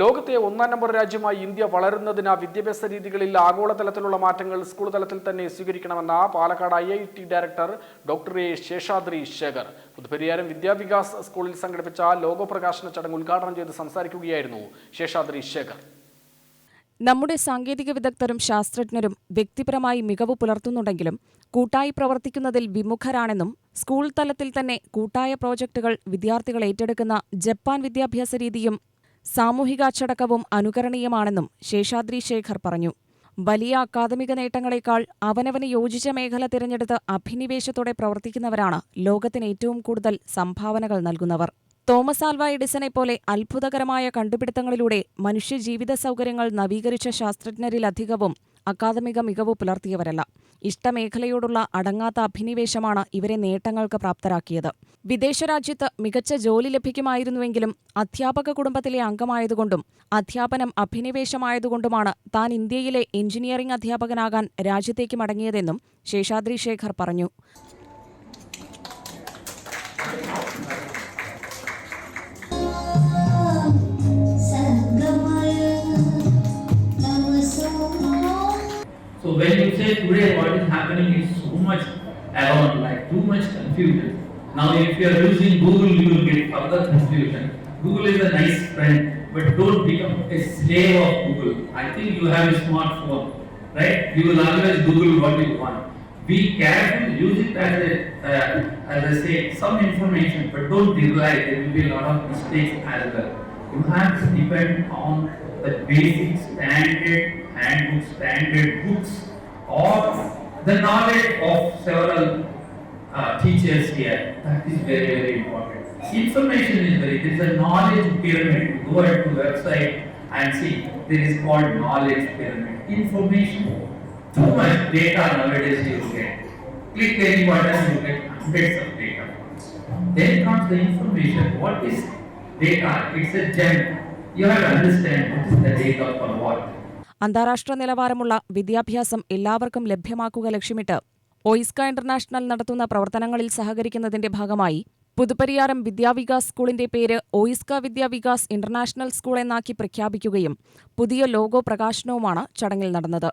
ലോകത്തെ ഒന്നാം നമ്പർ രാജ്യമായി ഇന്ത്യ വളരുന്നതിന് വിദ്യാഭ്യാസ രീതികളിൽ ആഗോളതലത്തിലുള്ള മാറ്റങ്ങൾ സ്കൂൾ തലത്തിൽ തന്നെ സ്വീകരിക്കണമെന്ന Palakkad I I T director doctor A Seshadri Sekhar. Puthupariyaram Vidyavikas സ്കൂളിൽ സംഘടിപ്പിച്ച ലോകപ്രകാശന ചടങ്ങ് ഉദ്ഘാടനം ചെയ്ത് സംസാരിക്കുകയായിരുന്നു ശേഷാദ്രി ശേഖർ. നമ്മുടെ സാങ്കേതിക വിദഗ്ധരും ശാസ്ത്രജ്ഞരും വ്യക്തിപരമായി മികവ് പുലർത്തുന്നുണ്ടെങ്കിലും കൂട്ടായി പ്രവർത്തിക്കുന്നതിൽ വിമുഖരാണെന്നും സ്കൂൾ തലത്തിൽ തന്നെ കൂട്ടായ പ്രോജക്ടുകൾ വിദ്യാർത്ഥികൾ ഏറ്റെടുക്കുന്ന ജപ്പാൻ വിദ്യാഭ്യാസ രീതിയും സാമൂഹികാച്ചടക്കവും അനുകരണീയമാണെന്നും ശേഷാദ്രി ശേഖർ പറഞ്ഞു. വലിയ അക്കാദമിക നേട്ടങ്ങളെക്കാൾ അവനവന് യോജിച്ച മേഖല തിരഞ്ഞെടുത്ത് അഭിനിവേശത്തോടെ പ്രവർത്തിക്കുന്നവരാണ് ലോകത്തിന് ഏറ്റവും കൂടുതൽ സംഭാവനകൾ നൽകുന്നവർ. തോമസ് ആൽവ എഡിസനെ പോലെ അത്ഭുതകരമായ കണ്ടുപിടുത്തങ്ങളിലൂടെ മനുഷ്യജീവിത സൗകര്യങ്ങൾ നവീകരിച്ച ശാസ്ത്രജ്ഞരിലധികവും അക്കാദമിക മികവ് പുലർത്തിയവരല്ല. ഇഷ്ടമേഖലയോടുള്ള അടങ്ങാത്ത അഭിനിവേശമാണ് ഇവരെ നേട്ടങ്ങൾക്ക് പ്രാപ്തരാക്കിയത്. വിദേശ രാജ്യത്ത് മികച്ച ജോലി ലഭിക്കുമായിരുന്നുവെങ്കിലും അധ്യാപക കുടുംബത്തിലെ അംഗമായതുകൊണ്ടും അധ്യാപനം അഭിനിവേശമായതുകൊണ്ടുമാണ് താൻ ഇന്ത്യയിലെ എഞ്ചിനീയറിംഗ് അധ്യാപകനാകാൻ രാജ്യത്തേക്ക് മടങ്ങിയതെന്നും ശേഷാദ്രി ശേഖർ പറഞ്ഞു. So when you say today what is happening is so much around, like too much confusion. Now if you are using Google, you will get further confusion. Google is a nice friend, but don't become a slave of Google. I think you have a smartphone, right? You will always Google what you want. Be careful, use it as a, uh, as I say, some information, but don't rely. There will be a lot of mistakes as well. You have to depend on the basic standard handbook, standard books, or the knowledge of several uh, teachers here. That is very, very important. Information is very, there is a knowledge pyramid. Go to the website and see. There is called knowledge pyramid. Information, too much data nowadays you get. Click any button, you get hundreds of data. Then comes the information. What is data? It's a gem. You have to understand what is the data for what. അന്താരാഷ്ട്ര നിലവാരമുള്ള വിദ്യാഭ്യാസം എല്ലാവർക്കും ലഭ്യമാക്കുക ലക്ഷ്യമിട്ട് OISCA international നടത്തുന്ന പ്രവർത്തനങ്ങളിൽ സഹകരിക്കുന്നതിന്റെ ഭാഗമായി പുതുപ്പരിയാരം വിദ്യാവികാസ് സ്കൂളിന്റെ പേര് ഒയിസ്ക വിദ്യാവികാസ് ഇന്റർനാഷണൽ സ്കൂൾ എന്നാക്കി പ്രഖ്യാപിക്കുകയും പുതിയ ലോഗോ പ്രകാശനവുമാണ് ചടങ്ങിൽ നടന്നത്.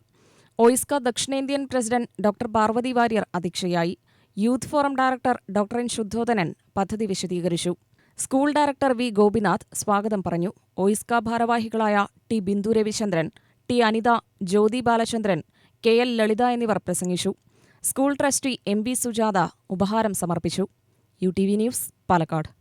ഒയിസ്ക ദക്ഷിണേന്ത്യൻ പ്രസിഡന്റ് ഡോക്ടർ പാർവതി വാര്യർ അധ്യക്ഷയായി. Youth forum director doctor N Suddhodhanan പദ്ധതി വിശദീകരിച്ചു. സ്കൂൾ ഡയറക്ടർ വി ഗോപിനാഥ് സ്വാഗതം പറഞ്ഞു. ഒയിസ്ക ഭാരവാഹികളായ T Bindu Ravichandran T Anitha Jyothi Balachandran K L Lalitha എന്നിവർ പ്രസംഗിച്ചു. School trustee M B Sujatha ഉപഹാരം സമർപ്പിച്ചു. U T V news Palakkad.